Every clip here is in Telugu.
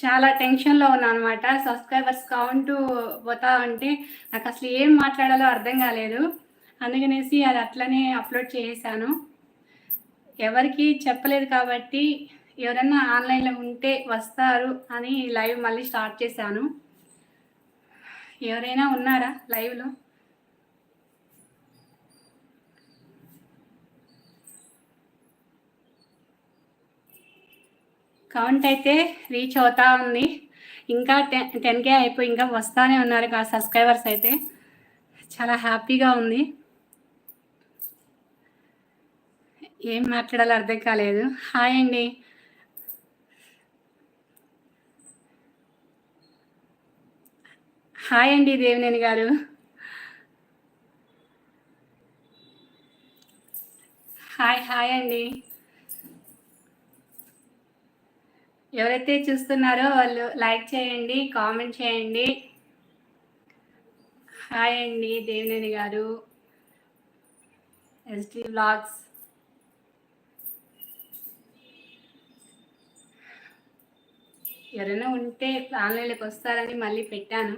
చాలా టెన్షన్‌లో ఉన్నాను అనమాట. సబ్స్క్రైబర్స్ కౌంటు పోతా ఉంటే నాకు అసలు ఏం మాట్లాడాలో అర్థం కాలేదు. అందుకనేసి అది అట్లనే అప్‌లోడ్ చేసేసాను. ఎవరికీ చెప్పలేదు కాబట్టి ఎవరన్నా ఆన్‌లైన్‌లో ఉంటే వస్తారు అని లైవ్ మళ్ళీ స్టార్ట్ చేశాను. ఎవరైనా ఉన్నారా లైవ్‌లో? కౌంట్ అయితే రీచ్ అవుతా ఉంది. ఇంకా టెన్ టెన్ కే అయిపోయి ఇంకా వస్తానే ఉన్నారు కా సబ్స్క్రైబర్స్ అయితే. చాలా హ్యాపీగా ఉంది. ఏం మాట్లాడాలో అర్థం కాలేదు. హాయ్ అండి. హాయ్ అండి దేవినేని గారు. హాయ్ హాయ్ అండి. ఎవరైతే చూస్తున్నారో వాళ్ళు లైక్ చేయండి, కామెంట్ చేయండి. హాయ్ అండి దేవినేని గారు. SD vlogs. ఎవరైనా ఉంటే ఆన్‌లైన్‌లోకి వస్తారని మళ్ళీ పెట్టాను.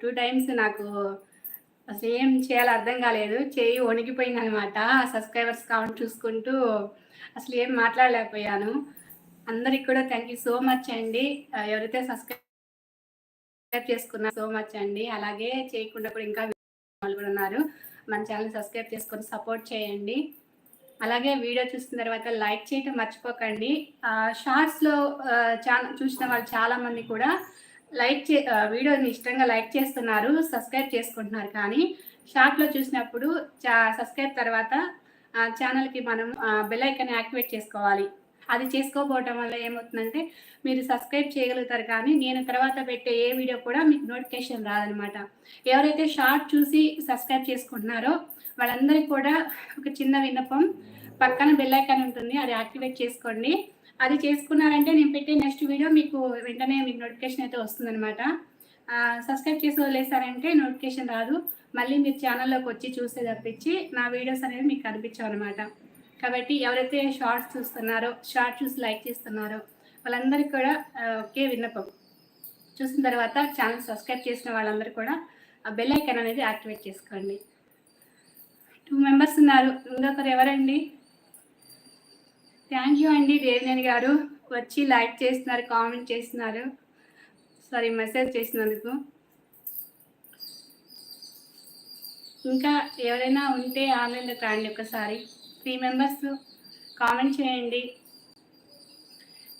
టూ టైమ్స్ నాకు అసలు ఏం చేయాలో అర్థం కాలేదు. చెయ్యి వణికిపోయిందనమాట. సబ్స్క్రైబర్స్ కౌంట్ చూసుకుంటూ అసలు ఏం మాట్లాడలేకపోయాను. అందరికి కూడా థ్యాంక్ యూ సో మచ్ అండి. ఎవరైతే సబ్స్క్రైబ్ చేసుకున్నారు సో మచ్ అండి. అలాగే చేయకుండా కూడా ఇంకా వాళ్ళు కూడా ఉన్నారు. మన ఛానల్ సబ్స్క్రైబ్ చేసుకొని సపోర్ట్ చేయండి. అలాగే వీడియో చూసిన తర్వాత లైక్ చేయటం మర్చిపోకండి. షార్ట్స్‌లో ఆహ్, చూసిన వాళ్ళు చాలామంది కూడా లైక్ చే వీడియోని ఇష్టంగా లైక్ చేస్తున్నారు. సబ్స్క్రైబ్ చేసుకుంటున్నారు. కానీ షార్ట్‌లో చూసినప్పుడు చా సబ్స్క్రైబ్ తర్వాత ఆహ్, మనం బెల్ ఐకన్ యాక్టివేట్ చేసుకోవాలి. అది చేసుకోకపోవటం వల్ల ఏమవుతుందంటే మీరు సబ్స్క్రైబ్ చేయగలుగుతారు కానీ నేను తర్వాత పెట్టే ఏ వీడియో కూడా మీకు నోటిఫికేషన్ రాదనమాట. ఎవరైతే షార్ట్ చూసి సబ్స్క్రైబ్ చేసుకుంటున్నారో వాళ్ళందరికీ కూడా ఒక చిన్న విన్నపం. పక్కన బెల్లైకాన్ ఉంటుంది. అది యాక్టివేట్ చేసుకోండి. అది చేసుకున్నారంటే నేను పెట్టే నెక్స్ట్ వీడియో మీకు వెంటనే మీకు నోటిఫికేషన్ అయితే వస్తుందనమాట. సబ్స్క్రైబ్ చేసి వదిలేసారంటే నోటిఫికేషన్ రాదు. మళ్ళీ మీరు ఛానెల్‌లోకి వచ్చి చూసే తప్పించి నా వీడియోస్ అనేవి మీకు కనిపించవనమాట. కాబట్టి ఎవరైతే షార్ట్స్ చూస్తున్నారో, షార్ట్ చూసి లైక్ చేస్తున్నారో వాళ్ళందరికీ కూడా ఒకే విన్నపం. చూసిన తర్వాత ఛానల్ సబ్స్క్రైబ్ చేసిన వాళ్ళందరూ కూడా ఆ బెల్ ఐకాన్ అనేది యాక్టివేట్ చేసుకోండి. టూ మెంబర్స్ ఉన్నారు. ఇంకొకరు ఎవరండి? థ్యాంక్ యూ అండి దేవినేని గారు. వచ్చి లైక్ చేస్తున్నారు, కామెంట్ చేస్తున్నారు. సారీ మెసేజ్ చేసినందుకు. ఇంకా ఎవరైనా ఉంటే ఆన్లైన్లో రాండి ఒకసారి. త్రీ మెంబర్స్ కామెంట్ చేయండి.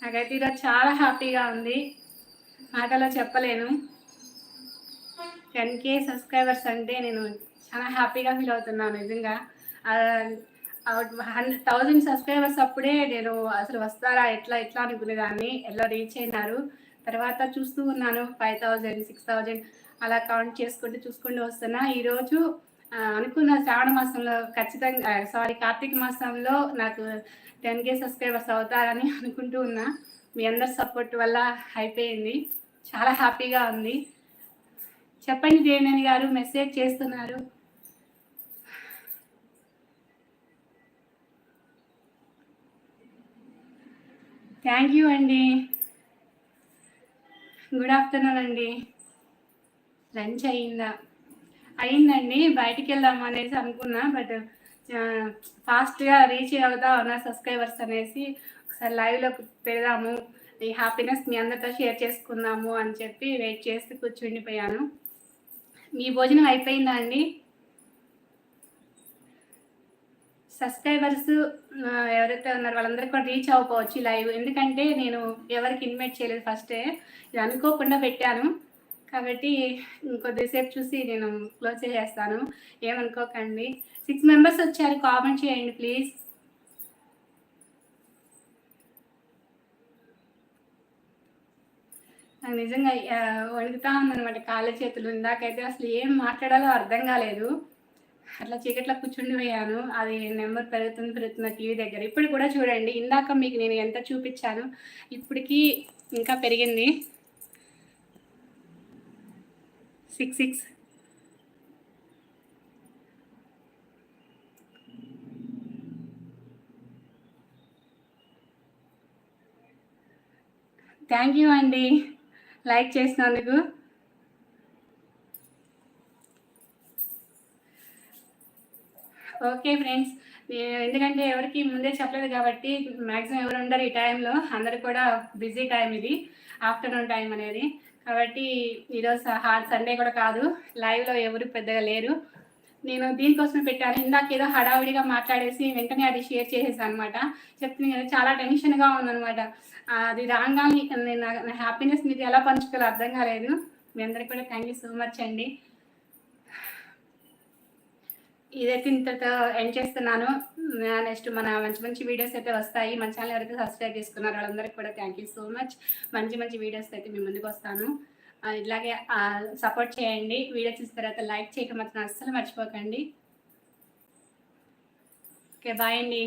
నాకైతే ఈరోజు చాలా హ్యాపీగా ఉంది. మాటలో చెప్పలేను. 10,000 సబ్స్క్రైబర్స్ అంటే నేను చాలా హ్యాపీగా ఫీల్ అవుతున్నాను నిజంగా. హండ్రెడ్ అవుట్ హన్ 1000 సబ్స్క్రైబర్స్ అప్పుడే నేను అసలు వస్తారా ఎట్లా ఎట్లా అనుకునేదాన్ని. ఎలా రీచ్ అయినారు. తర్వాత చూస్తూ ఉన్నాను 5000, 6000 అలా కౌంట్ చేసుకుంటూ చూసుకుంటూ వస్తున్నా. ఈరోజు అనుకున్న శ్రావణ మాసంలో ఖచ్చితంగా సారీ కార్తీక మాసంలో నాకు టెన్ కే సబ్స్క్రైబర్స్ అవుతారని అనుకుంటూ ఉన్నా. మీ అందరి సపోర్ట్ వల్ల అయిపోయింది. చాలా హ్యాపీగా ఉంది. చెప్పండి దేవినేని గారు మెసేజ్ చేస్తున్నారు. థ్యాంక్ యూ అండి. గుడ్ ఆఫ్టర్‌నూన్ అండి. లంచ్ అయిందా? అయిందండి. బయటికి వెళ్దాం అనేసి అనుకున్నా. బట్ ఫాస్ట్‌గా రీచ్ అవుతా ఉన్నారు సబ్స్క్రైబర్స్ అనేసి ఒకసారి లైవ్లో పెడదాము. ఈ హ్యాపీనెస్ మీ అందరితో షేర్ చేసుకుందాము అని చెప్పి వెయిట్ చేస్తూ కూర్చుండిపోయాను. మీ భోజనం అయిపోయిందా అండి? సబ్స్క్రైబర్స్ ఎవరైతే ఉన్నారో వాళ్ళందరికీ కూడా రీచ్ అవ్వకపోవచ్చు లైవ్. ఎందుకంటే నేను ఎవరికి ఇన్వైట్ చేయలేదు ఫస్టే. ఇది అనుకోకుండా పెట్టాను. కాబట్టి కొద్దిసేపు చూసి నేను క్లోజ్ చేసేస్తాను. ఏమనుకోకండి. సిక్స్ మెంబర్స్ వచ్చారు. కామెంట్ చేయండి ప్లీజ్. నాకు నిజంగా వణుకుతా ఉందన్నమాట కాళ్ళ చేతులు. ఇందాకైతే అసలు ఏం మాట్లాడాలో అర్థం కాలేదు. అట్లా చీకట్లో కూర్చుండిపోయాను. అది నెంబర్ పెరుగుతుంది, పెరుగుతుంది టీవీ దగ్గర. ఇప్పుడు కూడా చూడండి. ఇందాక మీకు నేను ఎంత చూపించాను ఇప్పటికీ ఇంకా పెరిగింది. 66 థ్యాంక్ యూ అండి. లైక్ చేసినందుకు. ఓకే ఫ్రెండ్స్ ఎందుకంటే ఎవరికి ముందే చెప్పలేదు కాబట్టి మ్యాక్సిమం ఎవరు ఉండరు ఈ టైంలో అందరు కూడా బిజీ టైం ఇది. ఆఫ్టర్నూన్ టైం అనేది. కాబట్టి ఈరోజు హార్డ్ సండే కూడా కాదు లైవ్లో ఎవరు పెద్దగా లేరు. నేను దీనికోసమే పెట్టాను. ఇందాక ఏదో హడావిడిగా మాట్లాడేసి వెంటనే అది షేర్ చేసేసాను అనమాట చెప్తుంది కదా చాలా టెన్షన్గా ఉందన్నమాట. అది రాగానే నేను నా హ్యాపీనెస్ మీద ఎలా పంచుకోవాలో అర్థం కాలేదు. మీ అందరికీ కూడా థ్యాంక్ యూ సో మచ్ అండి. ఇదైతే ఇంతతో ఎండ్ చేస్తున్నాను? నెక్స్ట్ మన మంచి మంచి వీడియోస్ అయితే వస్తాయి. మన ఛానల్ ఎవరైతే సబ్స్క్రైబ్ చేసుకున్నారో వాళ్ళందరికీ కూడా థ్యాంక్ యూ సో మచ్ మంచి మంచి వీడియోస్ అయితే మీ ముందుకు వస్తాను. ఇలాగే సపోర్ట్ చేయండి. వీడియో చూసిన తర్వాత లైక్ చేయటం మాత్రం అస్సలు మర్చిపోకండి. ఓకే బాయ్ అండి.